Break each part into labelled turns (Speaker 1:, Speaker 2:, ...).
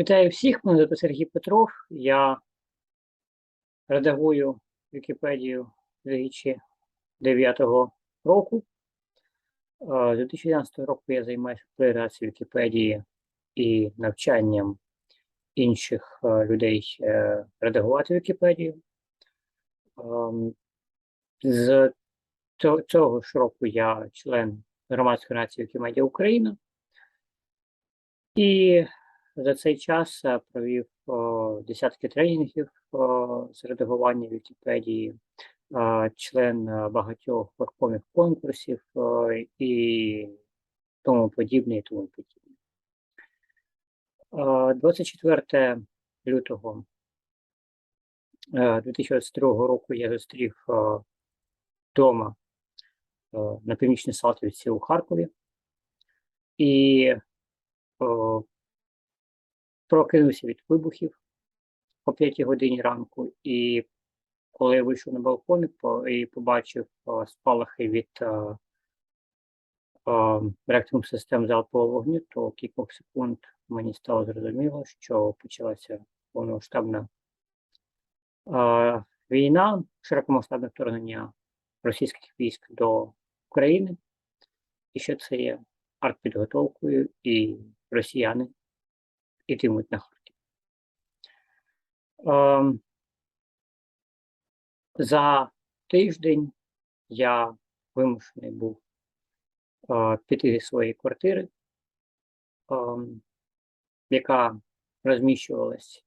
Speaker 1: Вітаю всіх, мене звати Сергій Петров. Я редагую Вікіпедію 2009 року. З 2011 року я займаюся популяризацією Вікіпедії і навчанням інших е, людей е, редагувати Вікіпедію. З цього- ж року я член громадської організації Вікімедія Україна. І за цей час е, провів десятки тренінгів з редагування Вікіпедії, е, член е, багатьох верховних конкурсів і тому подібне, і тому подібне. Е, 24 лютого е, 2022 року я зустрів вдома на північній Салтівці у Харкові. І прокинувся від вибухів о 5 годині ранку, і коли я вийшов на балкон і побачив спалахи від о, реакторних систем залпового вогню, то кількох секунд мені стало зрозуміло, що почалася повномасштабна війна, широкомасштабне вторгнення російських військ до України, і що це є? Артпідготовкою, і росіяни йтимуть на Харків. Ем, за тиждень я вимушений був е, піти зі своєї квартири, ем, яка розміщувалась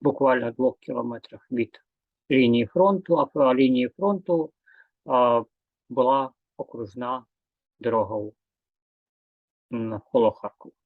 Speaker 1: буквально в двох кілометрах від лінії фронту, а лінії фронту е, була окружна дорога навколо Харкова.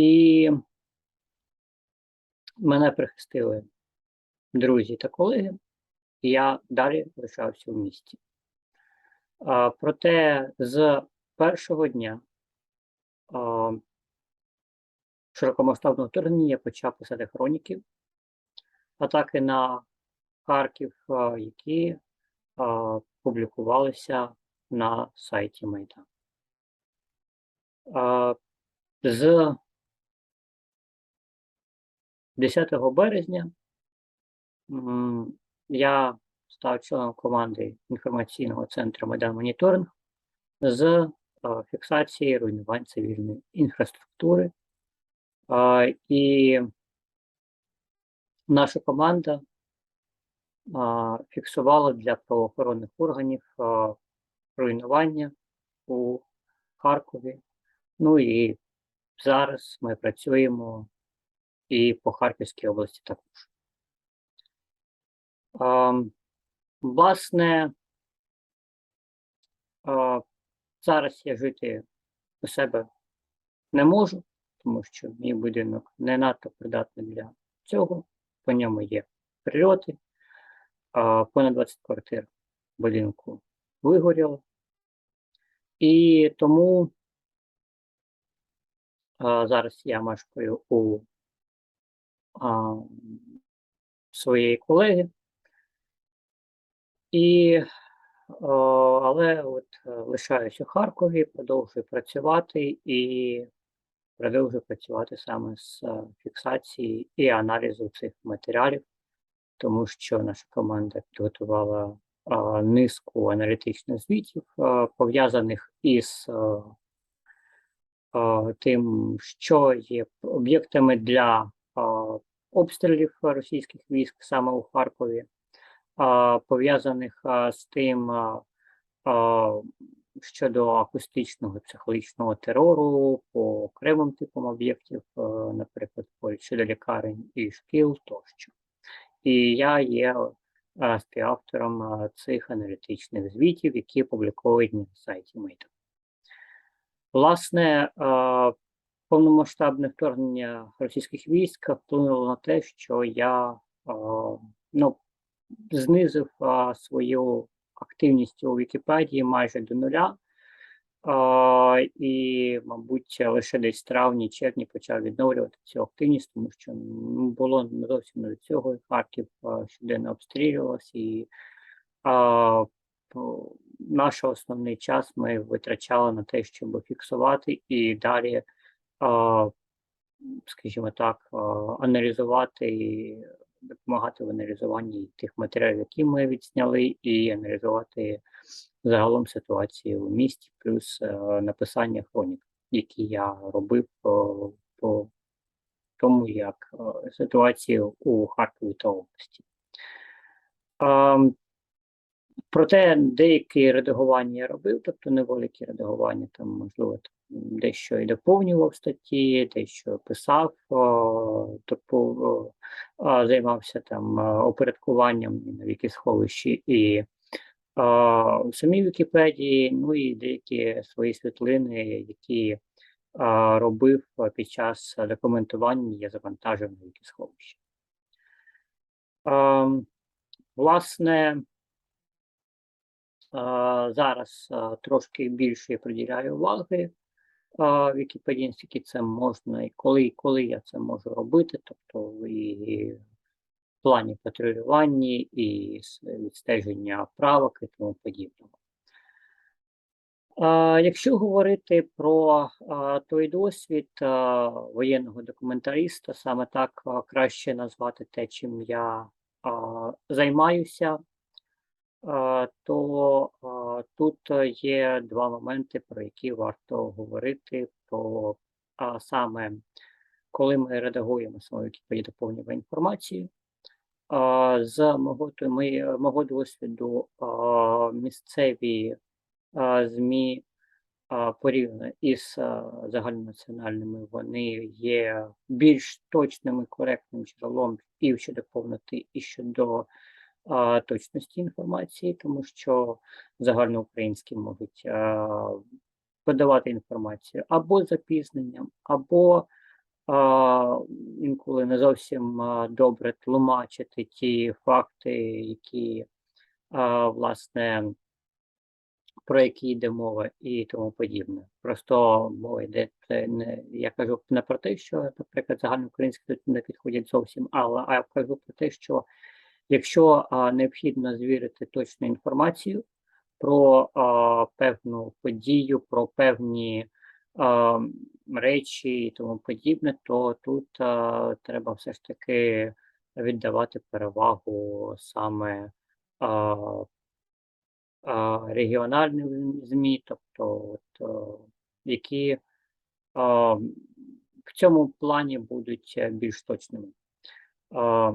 Speaker 1: І мене прихистили друзі та колеги, і я далі лишався в місті. А, проте з першого дня а, широкомасштабного вторгнення я почав писати хроніки, атаки на Харків, а, які а, публікувалися на сайті Майдан. З 10 березня я став членом команди інформаційного центру Майдан Моніторинг з е, фіксації руйнувань цивільної інфраструктури. І наша команда фіксувала для правоохоронних органів руйнування у Харкові. Ну і зараз ми працюємо і по Харківській області також. Власне, зараз я жити у себе не можу, тому що мій будинок не надто придатний для цього. По ньому є прильоти. Понад 20 квартир будинку вигоріло. І тому зараз я мешкаю у своєї колеги. І, о, але от е, лишаюсь у Харкові, продовжую працювати і продовжую працювати саме з е, фіксації і аналізу цих матеріалів, тому що наша команда підготувала а, низку аналітичних звітів, пов'язаних із а, тим, що є об'єктами для обстрілів російських військ саме у Харкові, пов'язаних з тим щодо акустичного психологічного терору по окремим типам об'єктів, наприклад, по- щодо лікарень і шкіл тощо. І я є а, співавтором цих аналітичних звітів, які опубліковані на сайті Майдан. Власне, повномасштабне вторгнення російських військ вплинуло на те, що я ну, знизив свою активність у Вікіпедії майже до нуля. І, мабуть, лише десь травні, червні почав відновлювати цю активність, тому що ну, було не зовсім до цього. і Харків щоденно обстрілювався, і а, наш основний час ми витрачали на те, щоб фіксувати і далі скажімо так, аналізувати і допомагати в аналізуванні тих матеріалів, які ми відзняли, і аналізувати загалом ситуацію у місті, плюс е, написання хронік, які я робив по, по тому, як е, ситуація у Харкові та області. Проте деякі редагування я робив, тобто невеликі редагування, там, можливо, дещо і доповнював статті, дещо писав, тобто займався там опорядкуванням на вікісховищі і в самій Вікіпедії, ну і деякі свої світлини, які робив під час документування, я завантажив на вікісховище. Ем, Власне, зараз трошки більше приділяю уваги Вікіпедії, наскільки це можна, і коли, і коли я це можу робити, тобто і в плані патрулювання, і відстеження правок і тому подібного. Якщо говорити про той досвід воєнного документаліста, саме так краще назвати те, чим я займаюся, то тут є два моменти, про які варто говорити. Про саме коли ми редагуємо свою Вікіпедію доповнюємо інформацію. З мого, мого досвіду місцеві ЗМІ порівняно із загальнонаціональними, вони є більш точним і коректним джерелом і щодо повноти, і щодо а, точності інформації, тому що загальноукраїнські можуть а, подавати інформацію або запізненням, або а, інколи не зовсім добре тлумачити ті факти, які а, власне про які йде мова і тому подібне. Просто мова йде не я кажу не про те, що, наприклад, загальноукраїнські не підходять зовсім, але а я кажу про те, що якщо а, необхідно звірити точну інформацію про а, певну подію, про певні а, речі і тому подібне, то тут а, треба все ж таки віддавати перевагу саме а, а, регіональним ЗМІ, тобто от, е, які а, в цьому плані будуть е, більш точними. А,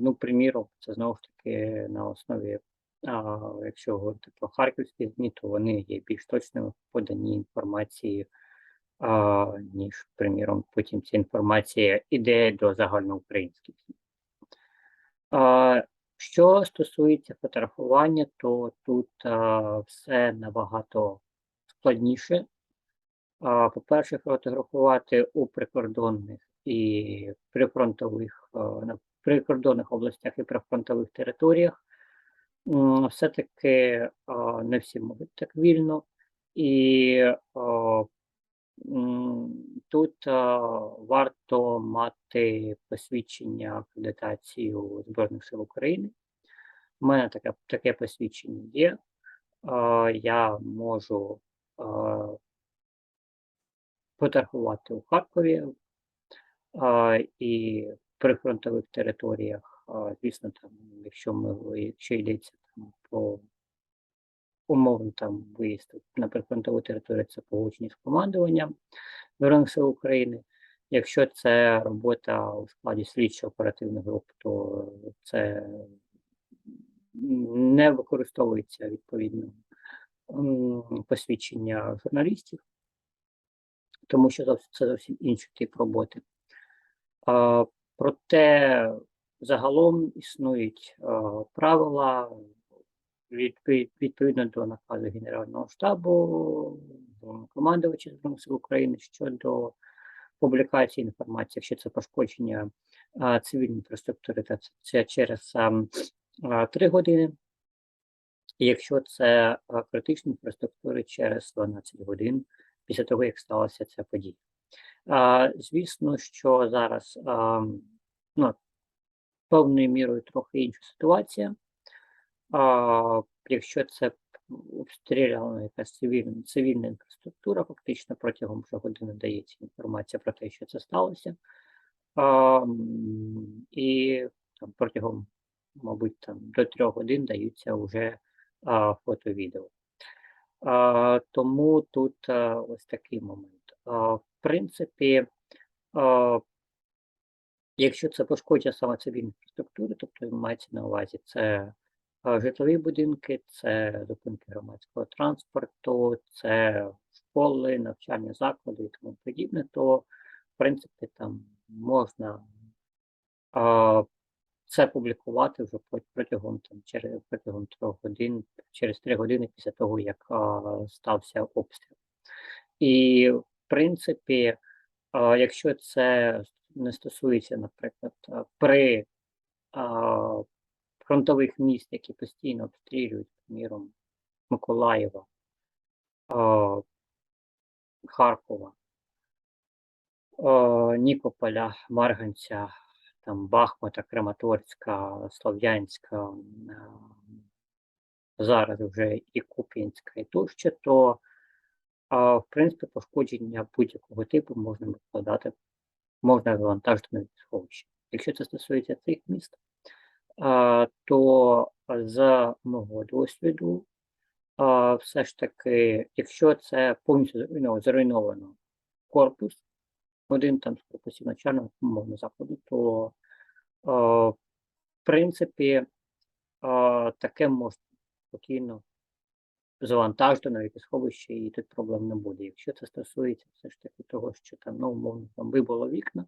Speaker 1: ну, приміром, це знову ж таки на основі, якщо говорити про харківські ЗМІ, то вони є більш точними в поданні інформації, ніж, приміром, потім ця інформація іде до загальноукраїнських ЗМІ. Що стосується фотографування, то тут все набагато складніше. По-перше, фотографувати у прикордонних і прифронтових, прикордонних областях і прифронтових територіях все-таки не всі можуть так вільно. І а, тут варто мати посвідчення акредитацію Збройних сил України. У мене таке, таке посвідчення є. Я можу фотографувати у Харкові і прифронтових територіях. Звісно, там, якщо ми якщо йдеться там про умовно там виїзд на прифронтову територію, це погодження з командуванням Збройних сил України. Якщо це робота у складі слідчо-оперативних груп, то це не використовується відповідно посвідчення журналістів, тому що це зовсім інший тип роботи. Проте загалом існують а, правила відповідно до наказу Генерального штабу, командувача Збройних сил України щодо публікації інформації, якщо це пошкодження а, цивільної інфраструктури, то це- через а, 3 години. Якщо це а, критична інфраструктура через 12 годин після того, як сталася ця подія. Звісно, що зараз ну, певною мірою трохи інша ситуація. Якщо це обстріляна якась цивільна, цивільна інфраструктура, фактично протягом вже години дається інформація про те, що це сталося. І там, протягом, мабуть, там, до трьох годин даються вже фото-відео. Тому тут ось такий момент. Принципі, а, якщо це пошкодження саме цивільної інфраструктури, тобто мається на увазі це житлові будинки, це зупинки громадського транспорту, це школи, навчальні заклади і тому подібне, то в принципі там можна а, це публікувати вже протягом там через протягом трьох годин, через три години після того, як а, стався обстріл. І принципі, якщо це не стосується, наприклад, при фронтових міст, які постійно обстрілюють, приміром, Миколаєва, Харкова, Нікополя, Марганця, там Бахмута, Краматорська, Слов'янська, зараз вже і Куп'янська, і тощо, то а, в принципі пошкодження будь-якого типу можна викладати, можна завантажити на сховище. Якщо це стосується цих міст, то за мого досвіду, все ж таки, якщо це повністю зруйновано, зруйновано корпус, один там з корпусів начального умовно закладу, то в принципі таке можна спокійно завантажити на якесь і тут проблем не буде. Якщо це стосується все ж таки того, що там, ну, умовно, там вибило вікна,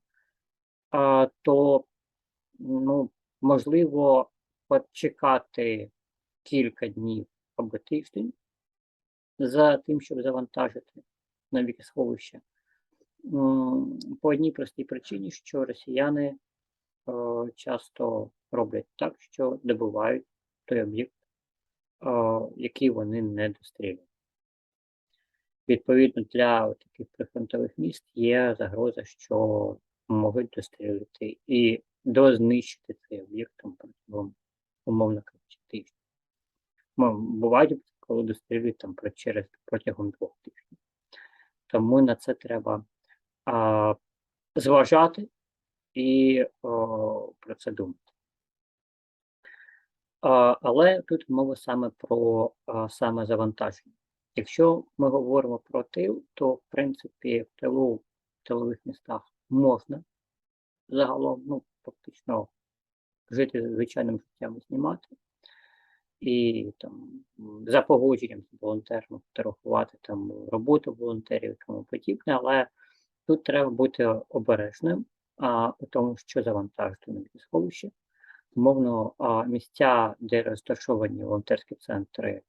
Speaker 1: а, то ну, можливо почекати кілька днів або тиждень за тим, щоб завантажити на вікісховище. По одній простій причині, що росіяни е, часто роблять так, що добувають той об'єкт, який вони не дострілюють. Відповідно, для таких прифронтових міст є загроза, що можуть дострілити і дознищити цей об'єкт протягом, умовно кажучи, тижня. Бувають, коли дострілюють там через протягом двох тижнів. Тому на це треба а, зважати і о, про це думати. Але тут мова саме про саме завантаження. Якщо ми говоримо про тил, то в принципі в тилу, в тилових містах можна загалом, ну, фактично жити звичайним життям і знімати. І там за погодженням з волонтерами фотографувати там роботу волонтерів і тому подібне, але тут треба бути обережним а, у тому, що завантажити на сховище. Умовно, місця, де розташовані волонтерські центри,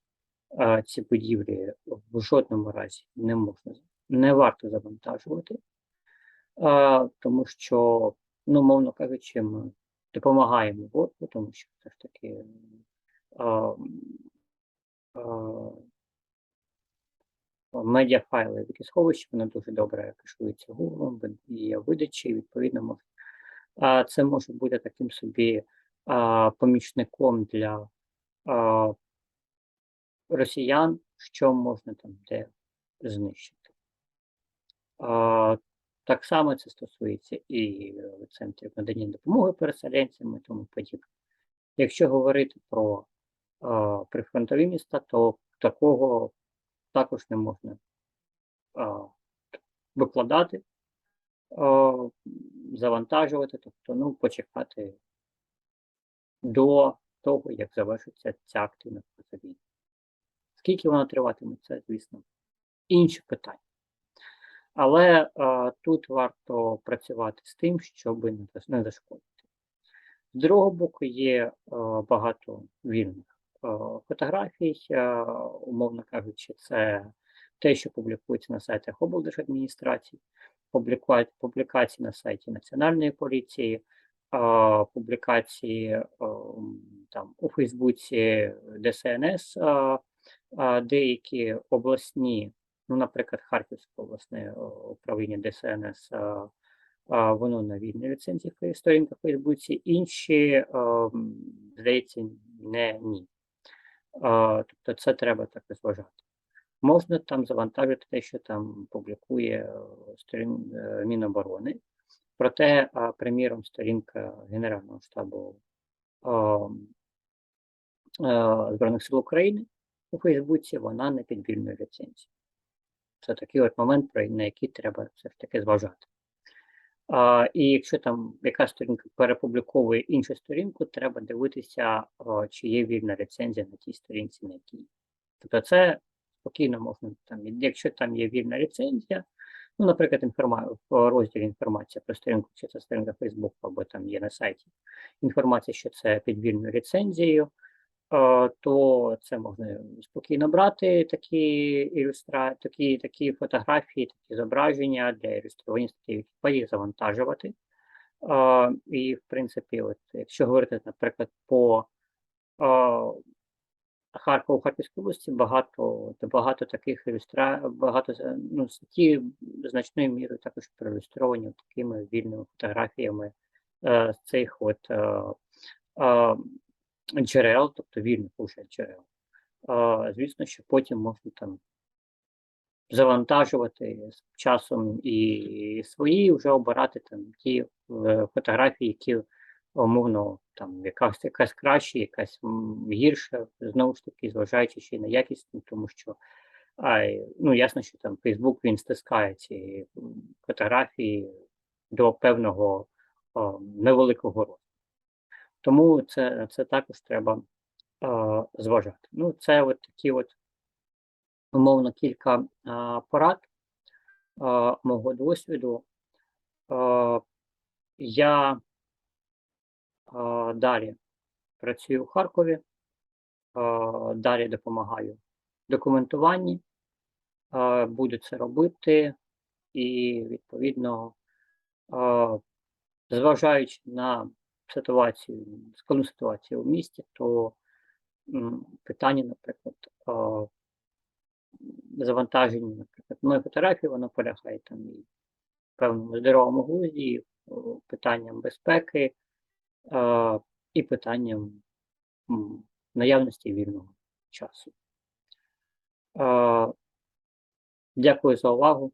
Speaker 1: ці будівлі в жодному разі не можна, не варто завантажувати, тому що, ну, мовно кажучи, ми допомагаємо ворогу, тому що все ж таки медіафайли в сховищі, вони дуже добре кешуються Google, є видачі, відповідно може. Це може бути таким собі а, помічником для а, росіян, що можна там де знищити. А, так само це стосується і центрів надання допомоги переселенцям і тому подібне. Якщо говорити про а, прифронтові міста, то такого також не можна а, викладати, завантажувати, тобто ну, почекати до того, як завершиться ця активна фаза війни. Скільки вона триватиме, це, звісно, інше питання. Але а, тут варто працювати з тим, щоб не зашкодити. З другого боку, є а, багато вільних а, фотографій, а, умовно кажучи, це те, що публікується на сайтах облдержадміністрацій, публікації на сайті Національної поліції, публікації там у Фейсбуці ДСНС, деякі обласні, ну, наприклад, Харківське обласне управління ДСНС, воно на вільній ліцензії фе- сторінка в Фейсбуці, інші, здається, не ні. Тобто це треба також зважати. Можна там завантажити те, що там публікує сторін е, Міноборони. Проте, приміром, сторінка Генерального штабу Збройних сил України у Фейсбуці, вона не під вільною ліцензією. Це такий от момент, на який треба все ж таки зважати. А, і якщо там яка сторінка перепубліковує іншу сторінку, треба дивитися, а, чи є вільна ліцензія на тій сторінці, на якій. Тобто це спокійно можна там, якщо там є вільна ліцензія, ну, наприклад, інформа... в інформація про сторінку, чи це сторінка Facebook, або там є на сайті інформація, що це під вільною ліцензією, е, то це можна спокійно брати такі ілюстра... такі, такі фотографії, такі зображення для ілюстрування статті Вікіпедії завантажувати. Е, І, в принципі, от, якщо говорити, наприклад, по Харкову, Харківській області багато, багато таких ілюстра... багато е, ну, статті значною мірою також проілюстровані такими вільними фотографіями е, з цих от е, е, джерел, тобто вільних уже джерел. Е, звісно, що потім можна там завантажувати з часом і свої, вже обирати там ті е, фотографії, які умовно там якась якась краще, якась гірша, знову ж таки, зважаючи ще й на якість, тому що а, ну, ясно, що там Facebook він стискає ці фотографії до певного о, невеликого росту. Тому це, це також треба е, зважати. Ну, це от такі от умовно кілька е, порад е, мого досвіду. Е, я Далі. Працюю у Харкові, далі допомагаю в документуванні, буду це робити. І, відповідно, зважаючи на ситуацію, складну ситуацію в місті, то питання, наприклад, завантаження, наприклад, моєї фотографії, воно полягає там і в певному здоровому глузді, питанням безпеки і питанням наявності вільного часу. Дякую за увагу.